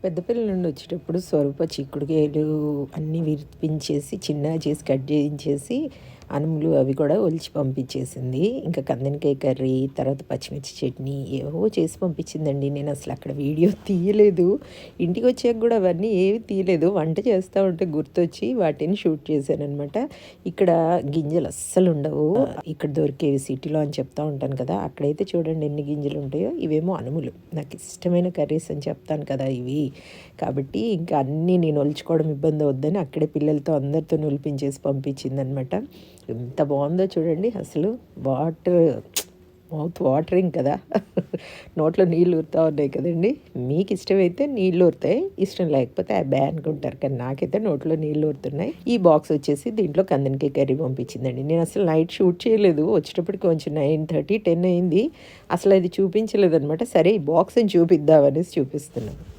పెద్దపల్లి నుండి వచ్చేటప్పుడు స్వరూప చిక్కుడుకాయలు అన్నీ విరిపించేసి చిన్నగా చేసి కట్ చేయించేసి అనుములు అవి కూడా ఒలిచి పంపించేసింది. ఇంకా కందనకాయ కర్రీ తర్వాత పచ్చిమిర్చి చట్నీ ఏవో చేసి పంపించిందండి. నేను అసలు అక్కడ వీడియో తీయలేదు. ఇంటికి వచ్చాక కూడా అవన్నీ ఏవి తీయలేదు. వంట చేస్తూ ఉంటే గుర్తొచ్చి వాటిని షూట్ చేశాను అనమాట ఇక్కడ గింజలు అస్సలు ఉండవు. ఇక్కడ దొరికేవి సిటీలో అని చెప్తా ఉంటాను కదా అక్కడైతే చూడండి ఎన్ని గింజలు ఉంటాయో. ఇవేమో అనుములు. నాకు ఇష్టమైన కర్రీస్ అని చెప్తాను కదా ఇవి. కాబట్టి ఇంకా అన్నీ నేను ఒలుచుకోవడం ఇబ్బంది అవుద్దని అక్కడే పిల్లలతో అందరితో నొలిపించేసి పంపించింది అనమాట ఎంత బాగుందో చూడండి. అసలు వాటర్ మౌత్ వాటరింగ్ కదా. నోట్లో నీళ్ళు ఊరుతూ ఉన్నాయి కదండి. మీకు ఇష్టమైతే నీళ్ళు ఊరుతాయి ఇష్టం లేకపోతే ఆ బ్యాన్ అనుకుంటారు. కానీ నాకైతే నోట్లో నీళ్ళు ఊరుతున్నాయి. ఈ బాక్స్ వచ్చేసి దీంట్లో కందనికి కర్రీ పంపించిందండి. నేను అసలు నైట్ షూట్ చేయలేదు. వచ్చేటప్పటికి కొంచెం నైన్ థర్టీ టెన్ అయింది. అసలు అది చూపించలేదు అనమాట సరే ఈ బాక్స్ని చూపిద్దామనేసి చూపిస్తున్నాను.